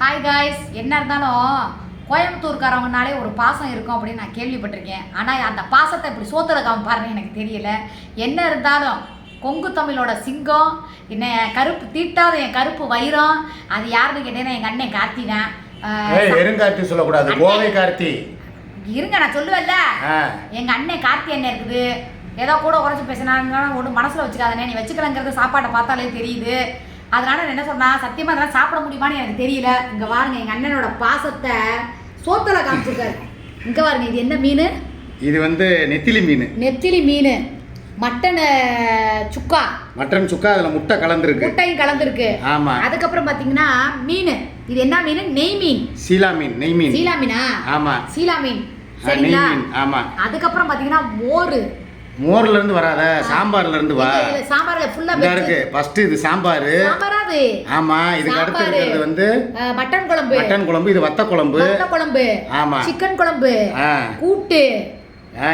Hi guys என்ன இருந்தாலும் கோயம்புத்தூர்காரவங்கனாலே ஒரு பாசம் இருக்கும் அப்படின்னு நான் கேள்விப்பட்டிருக்கேன். ஆனால் அந்த பாசத்தை இப்படி சோத்துல காமிப்பாருன்னு எனக்கு தெரியல. என்ன இருந்தாலும் கொங்கு தமிழோட சிங்கம் என்ன என் கருப்பு தீட்டாத என் கருப்பு வைரம் அது யாருன்னு கேட்டீங்கன்னா எங்கள் அண்ணன் கார்த்திகன் எருங்கார்த்தி சொல்லக்கூடாது. கோவை கார்த்தி. இருங்க நான் சொல்லுவேன்ல. எங்க அண்ணன் கார்த்தி அண்ணன் இருக்குது. ஏதோ கூட குறைச்சி பேசினாங்க ஒன்றும் மனசுல வச்சுக்காதனே நீ வச்சுக்கலங்கிறது சாப்பாட்டை பார்த்தாலே தெரியுது. அதனால நான் என்ன சொன்னா சத்தியமா அதெல்லாம் சாப்பிட முடியுமான்னு எனக்கு தெரியல. இங்க பாருங்க எங்க அண்ணனோட பாசத்தை சோத்துல காமிச்சிருக்காரு. இங்க பாருங்க இது என்ன மீன்? இது வந்து நெத்திலி மீன். நெத்திலி மீன். மட்டன் சுக்கா. மட்டன் சுக்கா அதில் முட்டை கலந்துருக்கு. முட்டையும் கலந்துருக்கு. ஆமா. அதுக்கப்புறம் பாத்தீங்கன்னா மீன். இது என்ன மீன்? நெய் மீன். சீலா மீன் நெய் மீன். சீலா மீனா? ஆமா. சீலா மீன். சரிங்களா? மீன் ஆமா. அதுக்கப்புறம் பாத்தீங்கன்னா மோர். மோர்ல இருந்து வராத சாம்பார்ல இருந்து வா. இல்ல, இல்ல, சாம்பார்ல ஃபுல்லா இந்த இருக்கு ஃபர்ஸ்ட் இது சாம்பார். ஆமா இதுக்கு அடுத்து சாம்பாரு. இருக்கிறது வந்து மட்டன் குழம்பு. மட்டன் குழம்பு இது வத்த குழம்பு. வத்த குழம்பு. ஆமா. சிக்கன் குழம்பு. கூட்டு.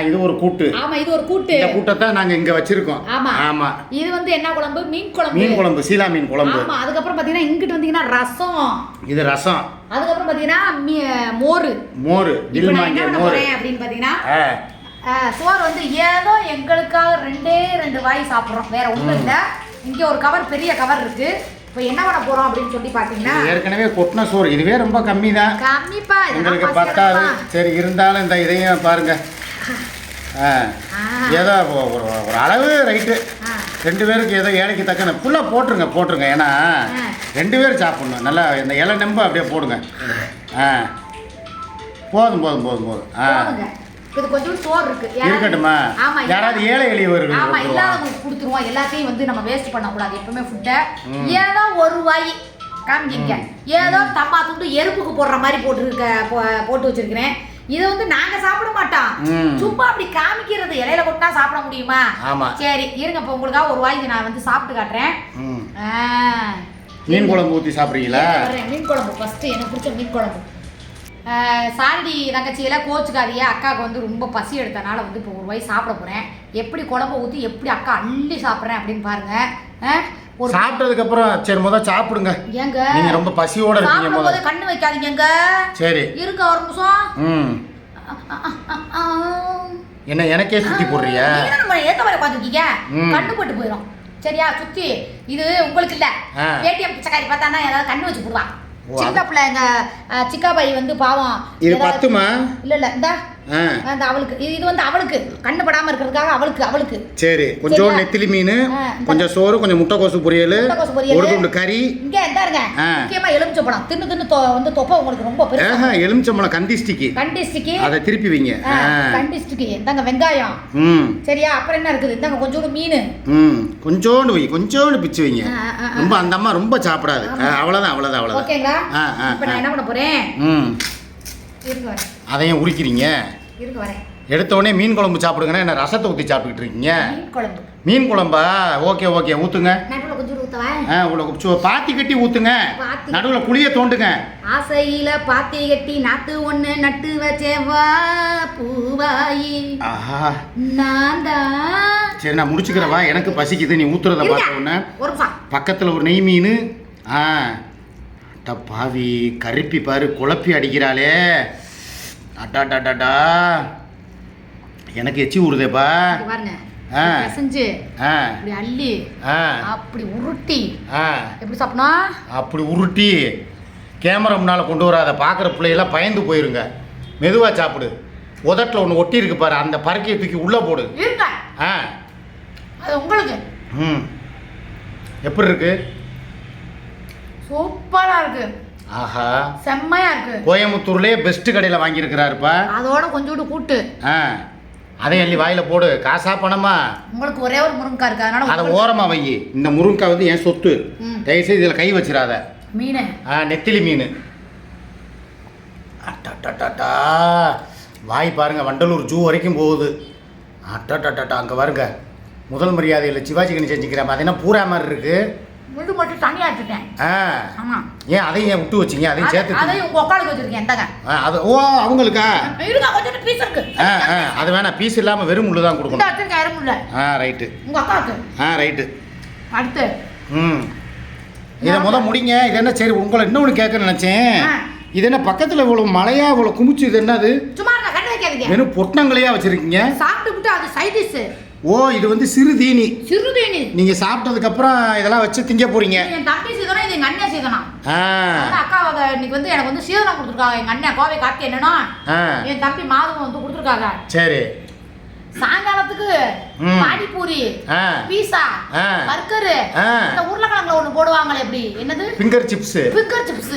இது ஒரு கூட்டு. ஆமா இது ஒரு கூட்டு. இந்த கூட்டத்தை நாங்க இங்க வச்சிருக்கோம். ஆமா. ஆமா. இது வந்து என்ன குழம்பு? மீன் குழம்பு. மீன் குழம்பு சீலா மீன் குழம்பு. ஆமா அதுக்கப்புறம் பாத்தீங்கன்னா இங்கிட்டு வந்தீங்கன்னா ரசம். இது ரசம். அதுக்கப்புறம் பாத்தீங்கன்னா மோர். மோர். மோர். அப்படின்னு பாத்தீங்கன்னா சோறு வந்து ஏதோ எங்களுக்காக ரெண்டே ரெண்டு வாய் சாப்பிடுறோம். வேற ஒண்ணும் இல்ல. இங்க ஒரு கவர் பெரிய கவர் இருக்கு. இப்போ என்ன பண்ண போறோம் அப்படின்னு சொல்லி பாத்தீங்கன்னா ஏற்கனவே கொட்டின சோறு. இதுவே ரொம்ப கம்மி தான் கம்மிப்பா பசி பத்தாது. சரி இருந்தாலும் இந்த இதையும் பாருங்க. ஏதோ ஒரு ஒரு அளவு ரைட்டு. ரெண்டு பேருக்கு ஏதோ ஏழைக்கு தக்கன. ஃபுல்லாக போட்டுருங்க போட்டுருங்க. ஏன்னா. ரெண்டு பேர் சாப்பிடணும். நல்லா இந்த இலை நம்ப அப்படியே போடுங்க. ஆ. போதும் போதும் போதும் போதும். ஆ. இது கொஞ்சம் சோறு இருக்கு. இருக்கட்டுமா? ஆமா யாராவது ஏழை எளியவர்கள் ஆமா. இல்லாதவங்களுக்கு கொடுத்துருவோம். எல்லாத்தையும் வந்து நம்ம வேஸ்ட் பண்ணக்கூடாது எப்பவுமே ஃபுட்டை ஏதோ ஒரு வாய் காமிக்கிங்க ஏதோ தப்பா துண்டு எறும்புக்கு போடுற மாதிரி போட்டுருக்க போட்டு வச்சிருக்கிறேன். இதை வந்து நாங்க சாப்பிட மாட்டோம். சும்மா அப்படி காமிக்கிறது இலையில கொட்டா சாப்பிட முடியுமா. சரி இருங்க இப்போ உங்களுக்காக ஒரு வாய் நான் வந்து சாப்பிட்டு காட்டுறேன். மீன் குழம்பு ஊற்றி சாப்பிட்றீங்களா. மீன் குழம்பு. ஃபர்ஸ்ட் எனக்கு பிடிச்ச மீன் குழம்பு. சாரடி தங்கச்சியில கோச்சுக்காதிய அக்காவுக்கு வந்து ரொம்ப பசி எடுத்தனால வந்து இப்போ ஒரு வாய் சாப்பிட போறேன். எப்படி குழம்பு ஊற்றி எப்படி அக்கா அள்ளி சாப்பிட்றேன் அப்படின்னு பாருங்க. ஒரு சாப்பிட்டதுக்கு அப்புறம் சரி முதல் சாப்பிடுங்க. ஏங்க நீங்க ரொம்ப பசியோட இருக்கீங்க முதல்ல கண்ணு வைக்காதீங்க சரி. இருங்க ஒரு நிமிஷம். என்ன எனக்கே சுத்தி போடுறியா? நம்ம ஏத்த உட்காந்துருக்கீங்க ம். கண்ணு போட்டு போயிடும் சரியா சுத்தி. இது உங்களுக்கு இல்ல. ஏடிஎம் பிச்சைக்காரி பார்த்தானா ஏதாவது கண்ணு வச்சு போடுவான் சின்ன பிள்ளை எங்க சிக்கா பை வந்து பாவம். இது பத்துமா? இல்ல இல்ல இந்த. அந்த அவளுக்கு. இது வந்து அவளுக்கு. கண்ணு படாம இருக்கிறதுக்காக அவளுக்கு அவளுக்கு. சரி கொஞ்சம்? நெத்திலி மீன் கொஞ்சம் சோறு கொஞ்சம் முட்டைக்கோசு பொரியல். ஒரு துண்டு கறி. இங்க இந்தாருங்க ஆ. முக்கியமா எலுமிச்சை பழம். தின்னு தின்னு வந்து தொப்பை உங்களுக்கு ரொம்ப பெருசா எலுமிச்சம்பழம் கண்டிஸ்டிக்கு. அதை திருப்பி வைங்க. கண்டிஸ்டிக்கு. இந்தாங்க வெங்காயம். சரியா? அப்புறம் என்ன இருக்குது? இந்தாங்க கொஞ்சோண்டு மீன். ம். கொஞ்சோண்டு வை கொஞ்சோண்டு பிச்சு வைங்க. ரொம்ப அந்த அம்மா ரொம்ப சாப்பிடாது. அவ்வளவுதான் அவ்வளவுதான் அவ்வளவுதான். ஓகேங்களா? இப்போ நான். என்ன பண்ண போறேன்? ம். அதையும் உரிக்கிறீங்க? எடுத்த உடனே மீன் குழம்பு சாப்பிடுங்கன்னா என்ன ரசத்தை ஊற்றி சாப்பிட்டுக்கிட்டு இருக்கீங்க? மீன் குழம்பு. Okay okay. ஊற்றுங்க ஆ உள்ள பாத்தி கட்டி ஊற்றுங்க. நடுவில் குழிய தோண்டுங்க. ஆசையில பாத்தி கட்டி நாத்து ஒண்ணு நட்டு வச்சேவா பூவாயி. ஆஹா. நான் தான். சரி நான் முடிச்சுக்கிறவா எனக்கு பசிக்குது. நீ ஊத்துறத. பார்த்த உடனே பக்கத்தில் ஒரு நெய் மீன். ஆ. அட பாவி கருப்பி பாரு குழப்பி அடிக்கிறாளே. அட்டாட்டாட்டாட்டா எனக்கு எச்சி ஊறுதேப்பா? பாருங்க. பிசைஞ்சு ஆ. இப்படி அள்ளி அப்படி உருட்டி. எப்படி சாப்பிடணும்? அப்படி உருட்டி. கேமரா முன்னால் கொண்டு வராத பார்க்குற பிள்ளையெல்லாம் பயந்து போயிருங்க. மெதுவாக சாப்பிடு. உதட்டில் ஒன்று ஒட்டி இருக்கு பாரு அந்த பறக்கையை தூக்கி உள்ளே போடு. ஆ. அது உங்களுக்கு. ம். எப்படி இருக்கு? சூப்பரா இருக்கு. ஆஹா. செம்மையா இருக்கு. கோயம்புத்தூர்லேயே பெஸ்ட் கடையில் வாங்கியிருக்கிறாருப்பா. அதோட கொஞ்சோண்டு கூட்டு. ஆ. அதையும் அள்ளி வாயில் போடு. காசா பணமா? உங்களுக்கு ஒரே ஒரு முருங்கா இருக்கு. அதனால அதை ஓரமாக வை. இந்த முருங்கக்காய் வந்து என் சொத்து. தயவுசெய்து இதில் கை வச்சிடாத. மீன். ஆ நெத்திலி மீன். அட்டா வாய் பாருங்க வண்டலூர் ஜூ வரைக்கும் போகுது. அட்டா அங்கே பாருங்க. முதல் மரியாதையில் சிவாஜி கணி செஞ்சுக்கிறேன் அது என்ன பூரா மாதிரி இருக்கு. முள்ளு மட்டும் தனியா வச்சுட்டேன் ஆ. ஆமா. ஏன் அதையும் ஏன் விட்டு வச்சிங்க? அதையும் அது- சேர்த்து அதையும் உங்க உட்காளுக்கு வச்சிருக்கேன் எந்தங்க அது ஓ அவங்களுக்கா? இருங்க கொஞ்சோண்டு பீஸ் இருக்கு. ஆ ஆ அது வேணாம் பீஸ் இல்லாமல் வெறும் முள்ளு தான் கொடுக்கணும். வச்சிருக்க இறங்கும் இல்ல ஆ ரைட்டு உங்க அக்காவுக்கு. ஆ ரைட்டு அடுத்து. ம். இதை முத முடிங்க. இது என்ன சரி உங்களை இன்னொன்று கேட்க நினச்சேன். இது என்ன பக்கத்தில் இவ்வளோ மழையா இவ்வளோ குமிச்சு இது என்னது? சும்மா கண்ணு வைக்காதீங்க. வெறும் பொட்டங்களையா வச்சிருக்கீங்க. சாப்பிட்டு அது சைட் டிஷ் ஓ இது வந்து சிறு தீனி சிறுதீனி நீங்கள் சாப்பிட்டதுக்கப்புறம் இதெல்லாம் வச்சு திங்க போறீங்க. என் தம்பி சீதனம் இது எங்க அண்ணன் சீதனம் அக்கா இன்னைக்கு வந்து எனக்கு வந்து சீதனம் கொடுத்துருக்காங்க. எங்க அண்ணன் கோவை கார்த்தி என்னன்னா என் தம்பி மாதம் வந்து கொடுத்துருக்காங்க. சரி. சாயங்காலத்துக்கு. பானிபூரி பீஸா. பர்கரு. இந்த உருளைக்கிழங்குல ஒண்ணு போடுவாங்களே எப்படி? என்னது? Finger chips finger chips.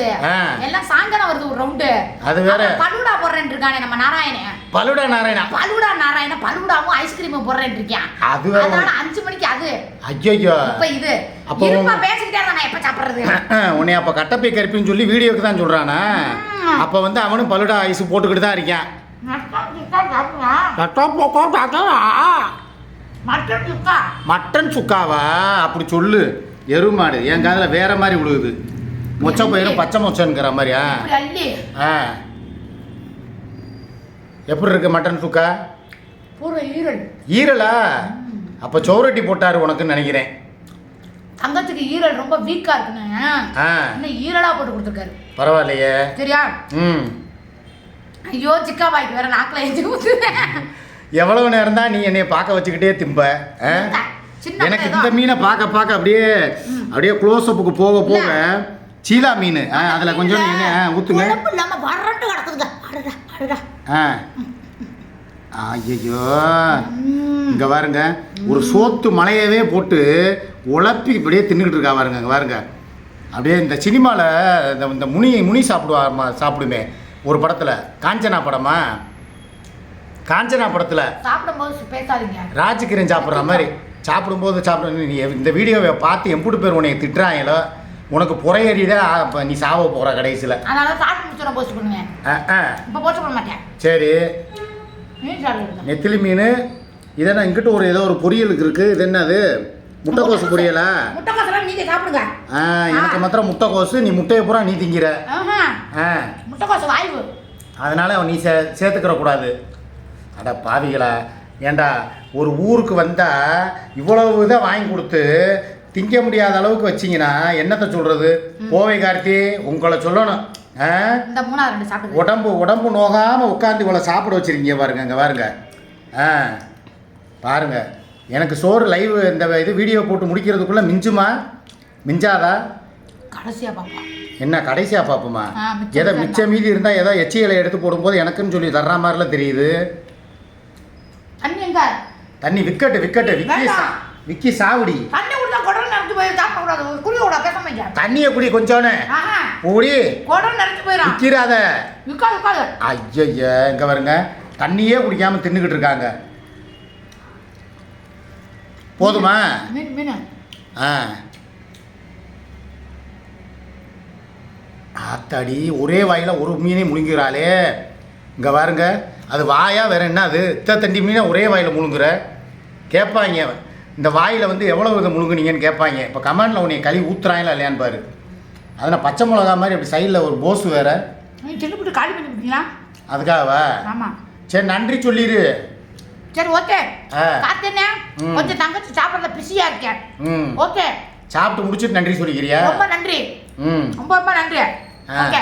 எல்லாம் சாயங்காலம் வருது ஒரு ரவுண்டு அது வேற. பலுடா போடுறேன்னு இருக்கானே நம்ம நாராயணன் பலுடா நாராயணா. பலுடா நாராயணன் பலுடாவும் ஐஸ்கிரீமும் போடுறேன்னு இருக்கேன் அது. அதனால அஞ்சு மணிக்கு அது. ஐயோ இப்ப இது. அப்போ இருப்பா பேசிக்கிட்டே நான் எப்ப சாப்பிடுறது? உன்னை அப்போ கட்டப்பை கருப்பின்னு சொல்லி வீடியோக்கு தான் சொல்கிறானா ம். அப்போ வந்து அவனும் பலுடா ஐஸ் போட்டுக்கிட்டு தான் இருக்கான் சுக்கா சாப்பிடுவா மட்டன் சுக்கா. மட்டன் சுக்காவா? அப்படி சொல்லு. எருமாடு என் காதில் வேற மாதிரி விழுகுது. மொச்சை பயிரும் பச்சை மொச்சைங்கிற மாதிரியா? ஆ. எப்படி இருக்கு மட்டன் சுக்கா? ஈரல். ஈரலா? அப்போ சௌரட்டி போட்டாரு உனக்குன்னு நினைக்கிறேன். தங்கத்துக்கு ஈரல் ரொம்ப வீக்கா இருக்குன்னு. ஆ. இன்னும் ஈரலா போட்டு கொடுத்துருக்காரு. பரவாயில்லையே. சரியா? ம். ஐயோ சிக்கா பாய்க்கு வேற நாக்கில் ஊத்துறேன் எவ்வளவு நேரம் தான் நீ என்னைய பார்க்க வச்சுக்கிட்டே திம்ப எனக்கு இந்த. மீனை பார்க்க பார்க்க அப்படியே அப்படியே க்ளோஸ் அப்புக்கு போக போக சீலா மீன் அதுல கொஞ்சம் என்ன ஊத்துங்க. குழம்பு இல்லாம வறண்டு கிடக்குதுங்க. அடடா அடடா. ஆ. ஐயோ இங்க பாருங்க ஒரு சோத்து மலையவே போட்டு உழப்பி இப்படியே தின்னுக்கிட்டு இருக்கா பாருங்க இங்க பாருங்க. அப்படியே இந்த சினிமாவில் இந்த இந்த முனி முனி சாப்பிடுவா சாப்பிடுமே. ஒரு படத்தில் காஞ்சனா படமா? காஞ்சனா படத்தில் சாப்பிடும்போது பேசாதீங்க. ராஜகிரன் சாப்பிட்ற மாதிரி சாப்பிடும்போது சாப்பிட நீ இந்த வீடியோவை பார்த்து எம்புட்டு பேர் உன்னை திட்டுறாங்களோ? உனக்கு புறையறிதான் நீ சாவ போகிற கடைசியில். அதனால சாப்பிட்டு முடிச்சு நான் போஸ்ட் பண்ணுவேன் இப்போ போஸ்ட் பண்ண மாட்டேன். சரி. நெத்திலி மீன் இதென்ன இங்கிட்ட ஒரு ஏதோ ஒரு பொரியலுக்கு இருக்குது இது என்னது? முட்டைக்கோசு பொரியலா? முட்டைக்கோசெல்லாம் நீங்க சாப்பிடுங்க. ஆ எனக்கு மாத்திரம் முட்டைக்கோசு நீ முட்டையை பூரா நீ திங்கிற. ஆ. முட்டைக்கோசு வாய்வு. அதனால நீ சே சேர்த்துக்கிற கூடாது. அட பாவிகளா ஏண்டா ஒரு ஊருக்கு வந்தால் இவ்வளவு இதை வாங்கி கொடுத்து திங்க முடியாத அளவுக்கு வச்சிங்கன்னா என்னத்தை சொல்கிறது கோவை கார்த்தி உங்களை சொல்லணும். உடம்பு உடம்பு நோகாமல் உட்காந்து இவ்வளோ சாப்பிட வச்சிருக்கீங்க பாருங்க இங்கே பாருங்க. ஆ. பாருங்க. எனக்கு சோறு லைவ் இந்த இது வீடியோ போட்டு முடிக்கிறதுக்குள்ளே மிஞ்சுமா? மிஞ்சாதா? கடைசியா பாப்பா. என்ன கடைசியாக பார்ப்போமா எதை மிச்சம் மிச்ச மீதி இருந்தால் ஏதோ எச்சிகளை எடுத்து போடும்போது எனக்குன்னு சொல்லி தர்ற மாதிரிலாம் தெரியுது. தண்ணி தண்ணி விக்கெட்டு விக்கெட்டு விக்கி. விக்கி சாவடி. தண்ணியை குடி கொஞ்சோன்னு. குடி விற்காது ஐயய்ய இங்கே வருங்க தண்ணியே குடிக்காமல் தின்னுக்கிட்டு இருக்காங்க. போதுமா? ஆ. ஆத்தாடி ஒரே வாயில் ஒரு மீனே முழுங்கிறாளே. இங்கே பாருங்க அது வாயா வேற என்ன அது? இத்த தண்டி மீனை ஒரே வாயில் முழுங்குற? கேட்பாங்க இந்த வாயில் வந்து எவ்வளோ இதை முழுங்குனீங்கன்னு கேட்பாங்க இப்போ கமெண்டில் உன்னை களி ஊத்துறாங்களா இல்லையான்னு பாரு. அதில் பச்சை மிளகா மாதிரி அப்படி சைடில் ஒரு போஸ் வேற. காலி அதுக்காகவா? சரி நன்றி சொல்லிடு சரி ஓகே ம். கொஞ்சம் தங்கச்சி சாப்பிட்றதுல பிஸியா இருக்கேன். ஓகே சாப்பிட்டு முடிச்சுட்டு நன்றி சொல்லிக்கிறியா? ரொம்ப நன்றி. ம். ரொம்ப ரொம்ப நன்றி. ஓகே